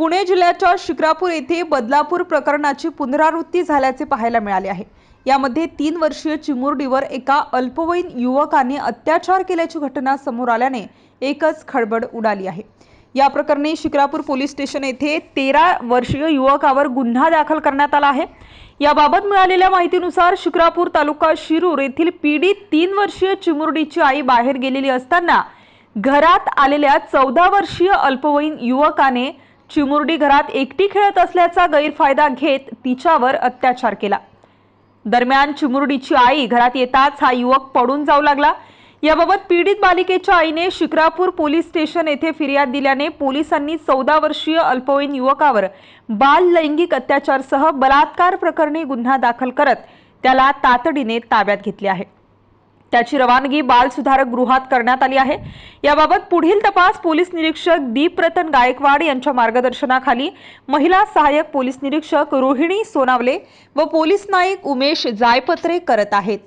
पुणे जिल्ह्याच्या शिक्रापूर येथे बदलापूर प्रकरणाची पुनरावृत्ती झाल्याचे पाहायला मिळाले आहे. यामध्ये तीन वर्षीय चिमुरडीवर एका अल्पवयीन युवकाने अत्याचार केल्याची घटना समोर आल्याने एकच खळबळ उडाली आहे. या प्रकरणी शिक्रापूर पोलीस स्टेशन येथे तेरा वर्षीय युवकावर गुन्हा दाखल करण्यात आला आहे. याबाबत मिळालेल्या माहितीनुसार शिक्रापूर तालुका शिरूर येथील पीडित तीन वर्षीय चिमुरडीची आई बाहेर गेलेली असताना घरात आलेल्या चौदा वर्षीय अल्पवयीन युवकाने चिमुरडी घरात एकटी खेळत असल्याचा गैरफायदा घेत तिच्यावर अत्याचार केला. दरम्यान चिमुरडीची आई घरात येताच हा युवक पडून जाऊ लागला. याबाबत पीडित बालिकेच्या आईने शिक्रापूर पोलीस स्टेशन येथे फिर्याद दिल्याने पोलिसांनी चौदा वर्षीय अल्पवयीन युवकावर बाल लैंगिक अत्याचारसह बलात्कार प्रकरणी गुन्हा दाखल करत त्याला तातडीने ताब्यात घेतले आहे. त्याची रवानगी बाल सुधारक गृहात करण्यात आली आहे. याबाबत पुढील तपास पोलीस निरीक्षक दीपरतन गायकवाड यांच्या मार्गदर्शनाखाली महिला सहाय्यक पोलीस निरीक्षक रोहिणी सोनावले व पोलीस नाईक उमेश जायपत्रे करत आहेत.